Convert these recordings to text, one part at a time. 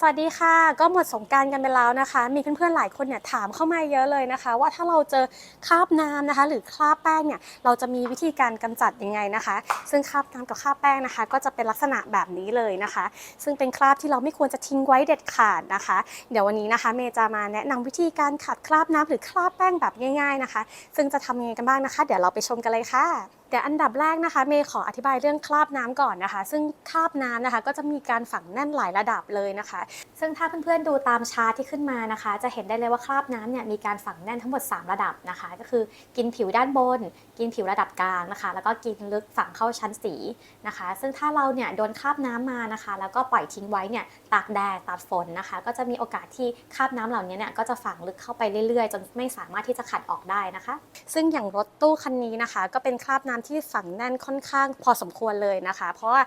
สวัสดีค่ะ ก็หมดสงการกันไปแล้วนะคะ มีเพื่อนๆหลายคนเนี่ยถามเข้ามาเยอะเลยนะคะ ว่าถ้าเราเจอคราบน้ำนะคะ หรือคราบแป้งเนี่ยเราจะมีวิธีการกำจัดยังไงนะคะ ซึ่งคราบน้ำกับคราบแป้งนะคะ ก็จะเป็นลักษณะแบบนี้เลยนะคะ ซึ่งเป็นคราบที่เราไม่ควรจะทิ้งไว้เด็ดขาดนะคะ เดี๋ยววันนี้นะคะ เมย์จะมาแนะนำวิธีการขัดคราบน้ำหรือคราบแป้งแบบง่าย ๆนะคะ ซึ่งจะทำยังไงกันบ้างนะคะ เดี๋ยวเราไปชมกันเลยค่ะเดี๋ยวอันดับแรกนะคะเมย์ขออธิบายเรื่องคราบน้ำก่อนนะคะ ซึ่งคราบน้ำนะคะก็จะมีการฝังแน่นหลายระดับเลยนะคะ ซึ่งถ้าเพื่อนๆดูตามชาร์ตที่ขึ้นมานะคะ จะเห็นได้เลยว่าคราบน้ำเนี่ยมีการฝังแน่นทั้งหมด 3 ระดับนะคะ ก็คือกินผิวด้านบน กินผิวระดับกลางนะคะ แล้วก็กินลึกฝังเข้าชั้นสีนะคะ ซึ่งถ้าเราเนี่ยโดนคราบน้ำมานะคะ แล้วก็ปล่อยทิ้งไว้เนี่ยตากแดดตากฝนนะคะ ก็จะมีโอกาสที่คราบน้ำเหล่านี้เนี่ยก็จะฝังลึกเข้าไปเรื่อยๆ จนไม่สามารถที่จะขัดออกได้นะคะ ซึ่งอย่างรถตู้คันนี้นะคะ ก็เป็นคราบน้ำที่ฝังแน่นค่อนข้างพอสมควรเลยนะคะ เพราะว่า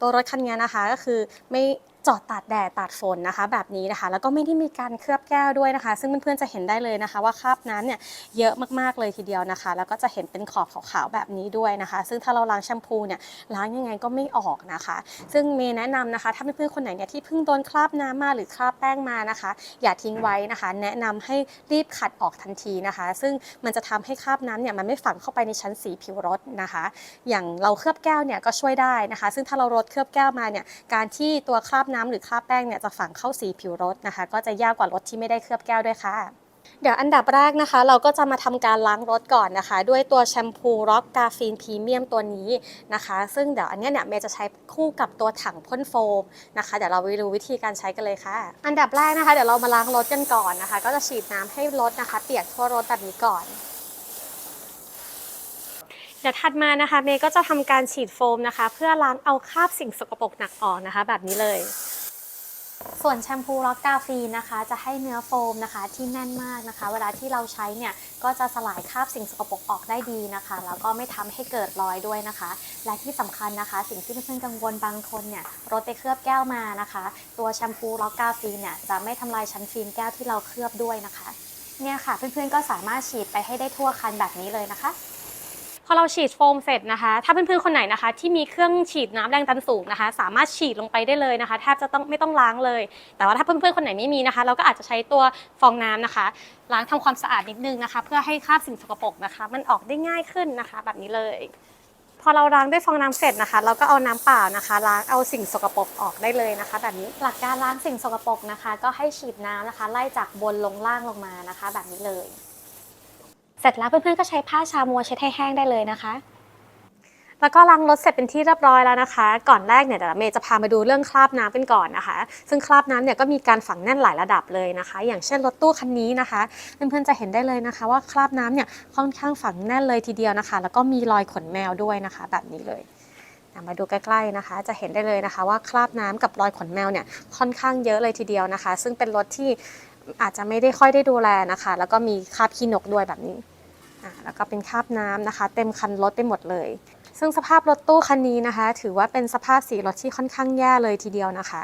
ตัวรถคันนี้นะคะก็คือไม่ จอดตากแดดตากฝนนะคะ แบบนี้นะคะ แล้วก็ไม่ได้มีการเคลือบแก้วด้วยนะคะ ซึ่งเพื่อนๆจะเห็นได้เลยนะคะ ว่าคราบน้ำเนี่ยเยอะมากๆเลยทีเดียวนะคะ แล้วก็จะเห็นเป็นขอบขาวๆแบบนี้ด้วยนะคะ ซึ่งถ้าเราล้างแชมพูเนี่ยล้างยังไงก็ไม่ออกนะคะ ซึ่งเมย์แนะนำนะคะ ถ้าเพื่อนๆคนไหนเนี่ยที่เพิ่งโดนคราบน้ำมาหรือคราบแป้งมานะคะ อย่าทิ้งไว้นะคะ แนะนำให้รีบขัดออกทันทีนะคะ ซึ่งมันจะทำให้คราบน้ำเนี่ยมันไม่ฝังเข้าไปในชั้นสีผิวรถนะคะ อย่างเราเคลือบแก้วเนี่ยก็ช่วยได้นะคะ ซึ่งถ้าเรารดเคลือบแก้วมาเนี่ยการที่ตัวคราบน้ำหรือคราบแป้งเนี่ยจะฝังเข้าสีผิวรถนะคะ ก็จะยากกว่ารถที่ไม่ได้เคลือบแก้วด้วยค่ะเดี๋ยวอันดับแรกนะคะ เราก็จะมาทำการล้างรถก่อนนะคะ ด้วยตัวแชมพูร็อกกาฟีนพรีเมียมตัวนี้นะคะ ซึ่งเดี๋ยวอันนี้เนี่ยเมย์จะใช้คู่กับตัวถังพ่นโฟมนะคะเดี๋ยวเราไปดูวิธีการใช้กันเลยค่ะ อันดับแรกนะคะ เดี๋ยวเรามาล้างรถกันก่อนนะคะ ก็จะฉีดน้ำให้รถนะคะ เปียกทั่วรถแบบนี้ก่อน เดี๋ยวถัดมานะคะเมย์ก็จะทำการฉีดโฟมนะคะ เพื่อล้างเอาคราบสิ่งสกปรกหนักออกนะคะ แบบนี้เลย ส่วนแชมพูล็อกกาฟีนนะคะ จะให้เนื้อโฟมนะคะที่แน่นมากนะคะ เวลาที่เราใช้เนี่ยก็จะสลายคราบสิ่งสกปรกออกได้ดีนะคะ แล้วก็ไม่ทำให้เกิดรอยด้วยนะคะ และที่สำคัญนะคะ สิ่งที่เพื่อนๆกังวลบางคนเนี่ยรถไปเคลือบแก้วมานะคะ ตัวแชมพูล็อกกาฟีนเนี่ยจะไม่ทำลายชั้นฟิล์มแก้วที่เราเคลือบด้วยนะคะ เนี่ยค่ะเพื่อนๆก็สามารถฉีดไปให้ได้ทั่วคันแบบนี้เลยนะคะ พอเราฉีดโฟมเสร็จนะคะ ถ้าเพื่อนๆคนไหนนะคะ ที่มีเครื่องฉีดน้ำแรงดันสูงนะคะ สามารถฉีดลงไปได้เลยนะคะแทบจะต้องไม่ต้องล้างเลย แต่ว่าถ้าเพื่อนๆคนไหนไม่มีนะคะ เราก็อาจจะใช้ตัวฟองน้ำนะคะ ล้างทำความสะอาดนิดนึงนะคะ เพื่อให้คราบสิ่งสกปรกนะคะ มันออกได้ง่ายขึ้นนะคะ แบบนี้เลยพอเราล้างด้วยฟองน้ำเสร็จนะคะ เราก็เอาน้ำเปล่านะคะล้างเอาสิ่งสกปรกออกได้เลยนะคะ แบบนี้หลักการล้างสิ่งสกปรกนะคะ ก็ให้ฉีดน้ำนะคะ ไล่จากบนลงล่างลงมานะคะ แบบนี้เลย สร็จแล้วเพื่อนๆก็ใช้ผ้าชามัวเช็ดให้แห้งได้เลยนะคะ แล้วก็ล้างรถเสร็จเป็นที่เรียบร้อยแล้วนะคะ ก่อนแรกเนี่ยเดี๋ยวเมย์จะพามาดูเรื่องคราบน้ำกันก่อนนะคะ ซึ่งคราบน้ำเนี่ยก็มีการฝังแน่นหลายระดับเลยนะคะ อย่างเช่นรถตู้คันนี้นะคะ เพื่อนๆจะเห็นได้เลยนะคะ ว่าคราบน้ำเนี่ยค่อนข้างฝังแน่นเลยทีเดียวนะคะ แล้วก็มีรอยขนแมวด้วยนะคะ แบบนี้เลยมาดูใกล้ๆนะคะ จะเห็นได้เลยนะคะ ว่าคราบน้ำกับรอยขนแมวเนี่ยค่อนข้างเยอะเลยทีเดียวนะคะ ซึ่งเป็นรถที่อาจจะไม่ได้ค่อยได้ดูแลนะคะ แล้วก็มีคราบขี้นกด้วยแบบนี้ แล้วก็เป็นคราบน้ำนะคะ เต็มคันรถไปหมดเลย ซึ่งสภาพรถตู้คันนี้นะคะ ถือว่าเป็นสภาพสีรถที่ค่อนข้างแย่เลยทีเดียวนะคะ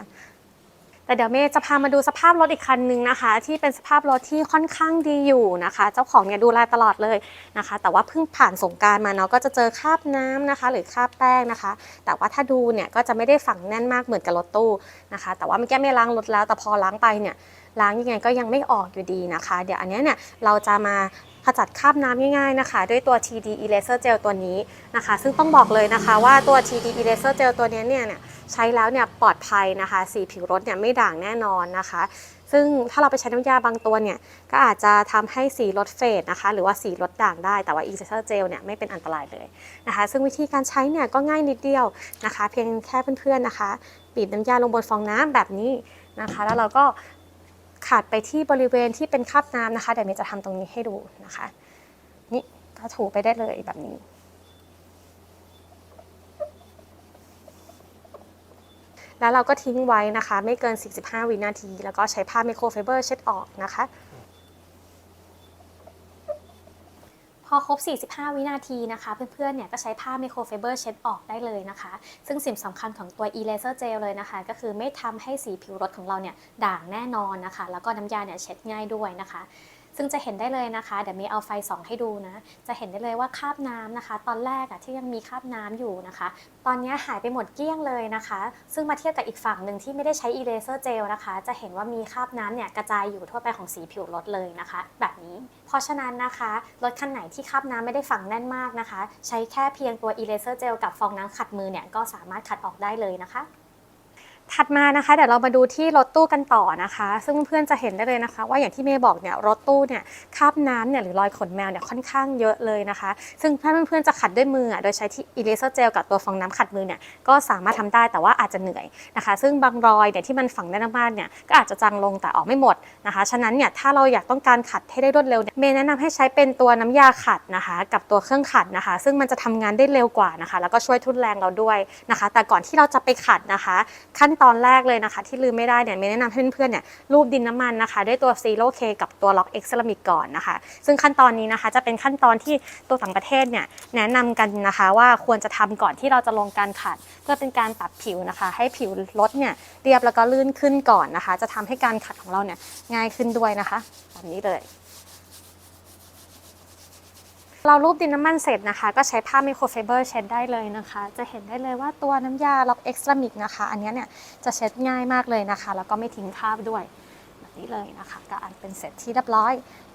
แต่เดี๋ยวเมย์จะพามาดูสภาพรถอีกคันนึงนะคะ ที่เป็นสภาพรถที่ค่อนข้างดีอยู่นะคะ เจ้าของเนี่ยดูแลตลอดเลยนะคะ แต่ว่าเพิ่งผ่านสงการมาเนาะก็จะเจอคราบน้ำนะคะ หรือคราบแป้งนะคะ แต่ว่าถ้าดูเนี่ยก็จะไม่ได้ฝังแน่นมากเหมือนกับรถตู้นะคะ แต่ว่าเมื่อกี้ไม่ล้างรถแล้วแต่พอล้างไปเนี่ยล้างยังไงก็ยังไม่ออกอยู่ดีนะคะ เดี๋ยวอันนี้เนี่ยเราจะมา ขจัดคราบน้ำง่ายๆนะคะ ด้วยตัว TD Eraser Gel ตัวนี้นะคะ ซึ่งต้องบอกเลยนะคะว่าตัว TD Eraser Gel ตัวนี้เนี่ยใช้แล้วเนี่ยปลอดภัยนะคะ สีผิวรถเนี่ยไม่ด่างแน่นอนนะคะ ซึ่งถ้าเราไปใช้น้ำยาบางตัวเนี่ยก็อาจจะทำให้สีรถเฟดนะคะ หรือว่าสีรถด่างได้แต่ว่า Eraser Gel เนี่ยไม่เป็นอันตรายเลยนะคะ ซึ่งวิธีการใช้เนี่ยก็ง่ายนิดเดียวนะคะ เพียงแค่เพื่อนๆนะคะบีบน้ำยาลงบนฟองน้ำแบบนี้นะคะ แล้วเราก็ ขาดไปที่บริเวณที่เป็นคราบน้ำนะคะเดี๋ยวเมย์จะทำตรงนี้ให้ดูนะคะ นี่ก็ถูไปได้เลยแบบนี้ แล้วเราก็ทิ้งไว้นะคะ ไม่เกิน 45 วินาที แล้วก็ใช้ผ้าไมโครไฟเบอร์เช็ดออกนะคะ พอครบ 45 วินาทีนะคะเพื่อนๆเนี่ยก็ใช้ผ้าไมโครไฟเบอร์เช็ดออกได้เลยนะคะ ซึ่งสิ่งสำคัญของตัว e-laser gel เลยนะคะ ก็คือไม่ทำให้สีผิวรถของเราเนี่ยด่างแน่นอนนะคะ แล้วก็น้ำยาเนี่ยเช็ดง่ายด้วยนะคะ ซึ่งจะเห็นได้เลยนะคะ เดี๋ยวมีเอาไฟส่องให้ดูนะ จะเห็นได้เลยว่าคราบน้ำนะคะ ตอนแรกอะที่ยังมีคราบน้ำอยู่นะคะ ตอนนี้หายไปหมดเกลี้ยงเลยนะคะ ซึ่งมาเทียบกับอีกฝั่งหนึ่งที่ไม่ได้ใช้อีเลเซอร์เจลนะคะ จะเห็นว่ามีคราบน้ำเนี่ยกระจายอยู่ทั่วไปของสีผิวรถเลยนะคะ แบบนี้ เพราะฉะนั้นนะคะรถคันไหนที่คราบน้ำไม่ได้ฝังแน่นมากนะคะ ใช้แค่เพียงตัวอีเลเซอร์เจลกับฟองน้ำขัดมือเนี่ยก็สามารถขัดออกได้เลยนะคะ ถัดมานะคะเดี๋ยวเรามาดูที่รถตู้กันต่อนะคะ ซึ่งเพื่อนจะเห็นได้เลยนะคะ ว่าอย่างที่เมย์บอกเนี่ยรถตู้เนี่ยคาบน้ำเนี่ยหรือรอยขนแมวเนี่ยค่อนข้างเยอะเลยนะคะ ซึ่งถ้าเพื่อนๆจะขัดด้วยมืออะโดยใช้ที่อีเลเซอร์เจลกับตัวฟองน้ำขัดมือเนี่ยก็สามารถทำได้แต่ว่าอาจจะเหนื่อยนะคะ ซึ่งบางรอยเนี่ยที่มันฝังได้มากๆเนี่ยก็อาจจะจางลงแต่ออกไม่หมดนะคะฉะนั้นเนี่ยถ้าเราอยากต้องการขัดให้ได้รวดเร็วเนี่ยเมย์แนะนำให้ใช้เป็นตัวน้ำยาขัดนะคะ กับตัวเครื่องขัดนะคะ ซึ่งมันจะทำงานได้เร็วกว่านะคะ แล้วก็ช่วยทุนแรงเราด้วยนะคะ แต่ก่อนที่เราจะไปขัดนะคะ ขั้นตอนแรกเลยนะคะ ที่ลืมไม่ได้เนี่ยเมย์แนะนำให้เพื่อนๆเนี่ยรูปดินน้ำมันนะคะ ด้วยตัวซีโร่เคกับตัวล็อกเอ็กซ์เซรามิกก่อนนะคะ ซึ่งขั้นตอนนี้นะคะจะเป็นขั้นตอนที่ตัวต่างประเทศเนี่ยแนะนำกันนะคะว่าควรจะทำก่อนที่เราจะลงการขัด เพื่อเป็นการปรับผิวนะคะ ให้ผิวรถเนี่ยเรียบแล้วก็ลื่นขึ้นก่อนนะคะ จะทำให้การขัดของเราเนี่ยง่ายขึ้นด้วยนะคะแบบนี้เลย เรารูปดินน้ำมันเสร็จนะคะ ก็ใช้ผ้าไมโครไฟเบอร์เช็ดได้เลยนะคะ จะเห็นได้เลยว่าตัวน้ำยาล็อกเอ็กซ์ตรามิกนะคะ อันนี้เนี่ยจะเช็ดง่ายมากเลยนะคะ แล้วก็ไม่ทิ้งคราบด้วยแบบนี้เลยนะคะก็อันเป็นเสร็จที่เรียบร้อย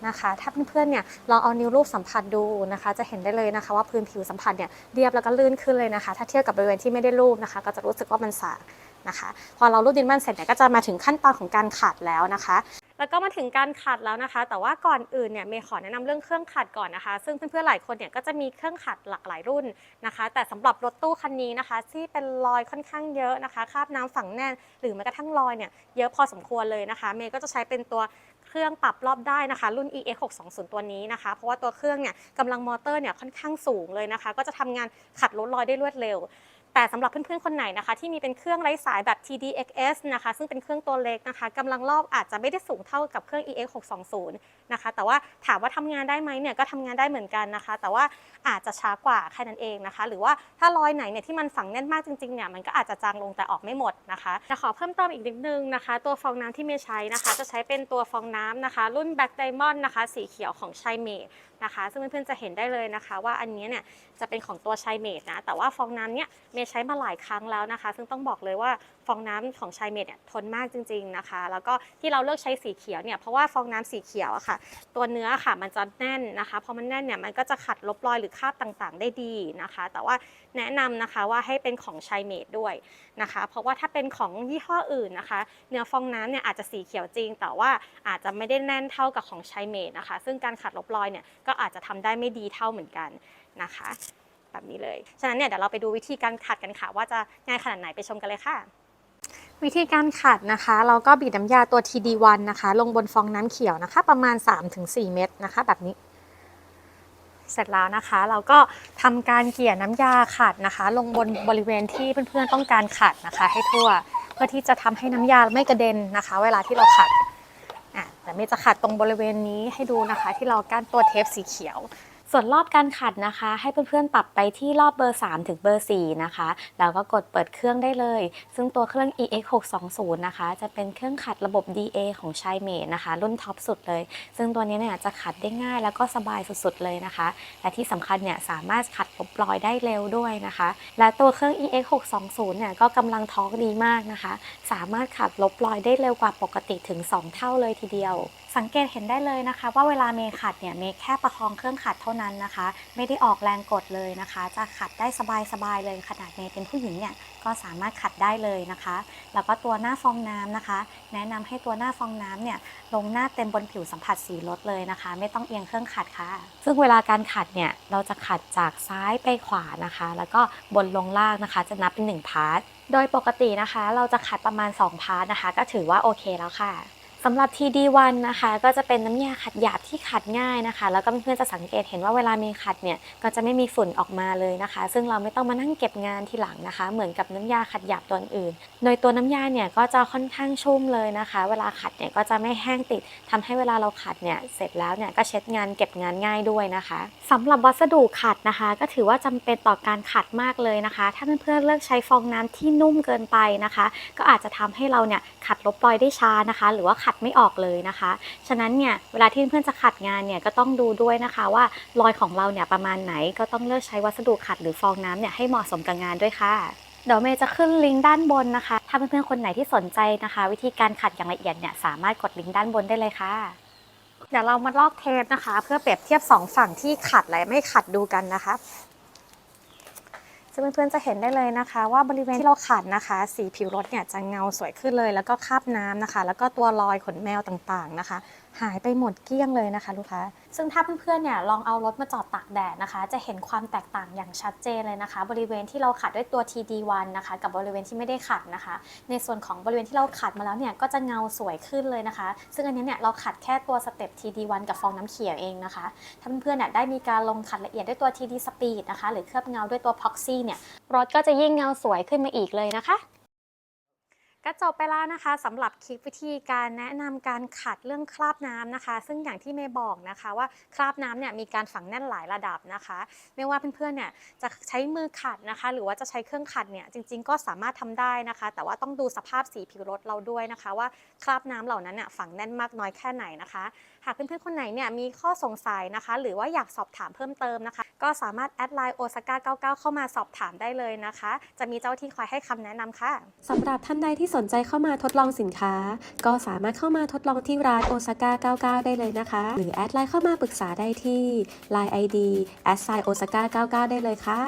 นะคะ ถ้าเพื่อนๆเนี่ยลองเอานิ้วรูปสัมผัสดูนะคะ จะเห็นได้เลยนะคะ ว่าพื้นผิวสัมผัสเนี่ยเรียบแล้วก็ลื่นขึ้นเลยนะคะ ถ้าเทียบกับบริเวณที่ไม่ได้รูปนะคะ ก็จะรู้สึกว่ามันสากนะคะ พอเรารูปดินน้ำมันเสร็จเนี่ยก็จะมาถึงขั้นตอนของการขัดแล้วนะคะ แล้วก็มาถึงการขัดแล้วนะคะ แต่ว่าก่อนอื่นเนี่ยเมย์ขอแนะนำเรื่องเครื่องขัดก่อนนะคะ ซึ่งเพื่อนๆหลายคนเนี่ยก็จะมีเครื่องขัดหลากหลายรุ่นนะคะ แต่สำหรับรถตู้คันนี้นะคะ ที่เป็นรอยค่อนข้างเยอะนะคะคราบน้ำฝังแน่น หรือแม้กระทั่งรอยเนี่ยเยอะพอสมควรเลยนะคะ เมย์ก็จะใช้เป็นตัวเครื่องปรับรอบได้นะคะ รุ่น EX 620ตัวนี้นะคะ เพราะว่าตัวเครื่องเนี่ยกำลังมอเตอร์เนี่ยค่อนข้างสูงเลยนะคะ ก็จะทำงานขัดลดรอยได้รวดเร็ว แต่สำหรับเพื่อนๆคนไหนนะคะ ที่มีเป็นเครื่องไร้สายแบบ TDXS นะคะ ซึ่งเป็นเครื่องตัวเล็กนะคะกำลังรอบอาจจะไม่ได้สูงเท่ากับเครื่อง EX 620นะคะ แต่ว่าถามว่าทำงานได้ไหมเนี่ยก็ทำงานได้เหมือนกันนะคะ แต่ว่าอาจจะช้ากว่าแค่นั้นเองนะคะ หรือว่าถ้ารอยไหนเนี่ยที่มันฝังแน่นมากจริงๆเนี่ยมันก็อาจจะจางลงแต่ออกไม่หมดนะคะจะขอเพิ่มเติมอีกนิดนึงนะคะ ตัวฟองน้ำที่เมย์ใช้นะคะ จะใช้เป็นตัวฟองน้ำนะคะ รุ่น Black Diamond นะคะ สีเขียวของชัยเมดนะคะ ซึ่งเพื่อนๆจะเห็นได้เลยนะคะ ว่าอันนี้เนี่ยจะเป็นของตัวชัยเมดนะ แต่ว่าฟองน้ำเนี่ยเมย์ใช้มาหลายครั้งแล้วนะคะ ซึ่งต้องบอกเลยว่าฟองน้ำของชัยเมดเนี่ยทนมากจริง ๆนะคะ แล้วก็ที่เราเลือกใช้สีเขียวเนี่ยเพราะว่าฟองน้ำสีเขียวอะค่ะ ตัวเนื้อค่ะมันจะแน่นนะคะพอมันแน่นเนี่ยมันก็จะขัดลบรอยหรือคราบต่างๆ ได้ดีนะคะ แต่ว่าแนะนำนะคะว่าให้เป็นของชัยเมดด้วยนะคะ เพราะว่าถ้าเป็นของยี่ห้ออื่นนะคะ เนื้อฟองน้ำเนี่ยอาจจะสีเขียวจริง แต่ว่าอาจจะไม่ได้แน่นเท่ากับของชัยเมดนะคะ ซึ่งการขัดลบรอยเนี่ยก็อาจจะทำได้ไม่ดีเท่าเหมือนกันนะคะ แบบนี้เลย ฉะนั้นเนี่ยเดี๋ยวเราไปดูวิธีการขัดกันค่ะ ว่าจะง่ายขนาดไหนไปชมกันเลยค่ะวิธีการขัดนะคะเราก็บีบน้ำยาตัว TD1 นะคะ ลงบนฟองน้ำเขียวนะคะ ประมาณ 3-4 เม็ดนะคะ แบบนี้ เสร็จแล้วนะคะ เราก็ทำการเกลี่ยน้ำยาขัดนะคะ ลงบนบริเวณที่เพื่อนๆต้องการขัดนะคะ ให้ทั่ว เพื่อที่จะทำให้น้ำยาไม่กระเด็นนะคะ เวลาที่เราขัด แต่เมย์จะขัดตรงบริเวณนี้ให้ดูนะคะ ที่เราก้านตัวเทปสีเขียว ส่วนรอบการขัดนะคะ ให้เพื่อนๆปรับไปที่รอบเบอร์ 3 ถึงเบอร์ 4 นะคะ แล้วก็กดเปิดเครื่องได้เลย ซึ่งตัวเครื่อง EX 620นะคะ จะเป็นเครื่องขัดระบบ DA ของชายเมดนะคะ รุ่นท็อปสุดเลย ซึ่งตัวนี้เนี่ยจะขัดได้ง่ายแล้วก็สบายสุดๆเลยนะคะ และที่สำคัญเนี่ยสามารถขัดลบรอยได้เร็วด้วยนะคะ และตัวเครื่อง EX 620เนี่ยก็กำลังท้องดีมากนะคะ สามารถขัดลบรอยได้เร็วกว่าปกติถึง 2 เท่าเลยทีเดียว สังเกตเห็นได้เลยนะคะ ว่าเวลาเมย์ขัดเนี่ยเมย์แค่ประคองเครื่องขัดเท่านั้นนะคะ ไม่ได้ออกแรงกดเลยนะคะ จะขัดได้สบายๆเลยขนาดเมย์เป็นผู้หญิงเนี่ยก็สามารถขัดได้เลยนะคะ แล้วก็ตัวหน้าฟองน้ำนะคะ แนะนำให้ตัวหน้าฟองน้ำเนี่ยลงหน้าเต็มบนผิวสัมผัสสีรถเลยนะคะ ไม่ต้องเอียงเครื่องขัดค่ะ ซึ่งเวลาการขัดเนี่ยเราจะขัดจากซ้ายไปขวานะคะ แล้วก็บนลงล่างนะคะ จะนับเป็น1พาร์ทโดยปกตินะคะ เราจะขัดประมาณ2พาร์ทนะคะ ก็ถือว่าโอเคแล้วค่ะ สำหรับ TD1 นะคะ ก็จะเป็นน้ำยาขัดหยาบที่ขัดง่ายนะคะ แล้วก็เพื่อนๆจะสังเกตเห็นว่าเวลามีขัดเนี่ยก็จะไม่มีฝุ่นออกมาเลยนะคะ ซึ่งเราไม่ต้องมานั่งเก็บงานทีหลังนะคะ เหมือนกับน้ำยาขัดหยาบตัวอื่น โดยตัวน้ำยาเนี่ยก็จะค่อนข้างชุ่มเลยนะคะ เวลาขัดเนี่ยก็จะไม่แห้งติดทำให้เวลาเราขัดเนี่ยเสร็จแล้วเนี่ยก็เช็ดงานเก็บงานง่ายด้วยนะคะสำหรับวัสดุขัดนะคะ ก็ถือว่าจำเป็นต่อการขัดมากเลยนะคะ ถ้าเพื่อนๆเลือกใช้ฟองน้ำที่นุ่มเกินไปนะคะ ก็อาจจะทำให้เราเนี่ยขัดลบรอยได้ช้านะคะ หรือว่าขัดดไม่ออกเลยนะคะ ฉะนั้นเนี่ยเวลาที่เพื่อนๆจะขัดงานเนี่ยก็ต้องดูด้วยนะคะว่ารอยของเราเนี่ยประมาณไหนก็ต้องเลือกใช้วัสดุขัดหรือฟองน้ำเนี่ยให้เหมาะสมกับงานด้วยค่ะเดี๋ยวเมย์จะขึ้นลิงก์ด้านบนนะคะ ถ้าเพื่อนๆคนไหนที่สนใจนะคะ วิธีการขัดอย่างละเอียดเนี่ยสามารถกดลิงก์ด้านบนได้เลยค่ะ เดี๋ยวเรามาลอกเทปนะคะ เพื่อเปรียบเทียบสองฝั่งที่ขัดและไม่ขัดดูกันนะคะ ซึ่งเพื่อนๆจะเห็นได้เลยนะคะ ว่าบริเวณที่เราขัดนะคะ สีผิวรถเนี่ยจะเงาสวยขึ้นเลย แล้วก็คาบน้ำนะคะ แล้วก็ตัวรอยขนแมวต่างๆนะคะ หายไปหมดเกลี้ยงเลยนะคะ ลูกค้า ซึ่งถ้าเพื่อนๆเนี่ยลองเอารถมาจอดตากแดดนะคะ จะเห็นความแตกต่างอย่างชัดเจนเลยนะคะ บริเวณที่เราขัดด้วยตัว TD1 นะคะ กับบริเวณที่ไม่ได้ขัดนะคะ ในส่วนของบริเวณที่เราขัดมาแล้วเนี่ยก็จะเงาสวยขึ้นเลยนะคะ ซึ่งอันนี้เนี่ยเราขัดแค่ตัวสเต็ป TD1 กับฟองน้ำเขียวเองนะคะถ้าเพื่อนๆเนี่ยได้มีการลงขัดละเอียดด้วยตัว TD Speed นะคะ หรือเคลือบเงาด้วยตัว Proxy เนี่ยรถก็จะยิ่งเงาสวยขึ้นมาอีกเลยนะคะ ก็จบไปแล้วนะคะสำหรับคลิปวิธีการแนะนำการขัดเรื่องคราบน้ำนะคะ ซึ่งอย่างที่เมย์บอกนะคะว่าคราบน้ำเนี่ยมีการฝังแน่นหลายระดับนะคะ ไม่ว่าเพื่อนๆเนี่ยจะใช้มือขัดนะคะ หรือว่าจะใช้เครื่องขัดเนี่ยจริง ๆ ก็สามารถทำได้นะคะ แต่ว่าต้องดูสภาพสีผิวรถเราด้วยนะคะ ว่าคราบน้ำเหล่านั้นเนี่ยฝังแน่นมากน้อยแค่ไหนนะคะ หากเพื่อนๆคนไหนเนี่ยมีข้อสงสัยนะคะ หรือว่าอยากสอบถามเพิ่มเติมนะคะ ก็สามารถแอดไลน์โอซาก้า99 เข้ามาสอบถามได้เลยนะคะ จะมีเจ้าที่คอยให้คำแนะนำค่ะสำหรับท่านใดที่สนใจเข้ามาทดลองสินค้า ก็สามารถเข้ามาทดลองที่ร้านโอซาก้า99 ได้เลยนะคะ หรือแอดไลน์เข้ามาปรึกษาได้ที่ Line ID แอดไซโอซาก้า99 ได้เลยค่ะ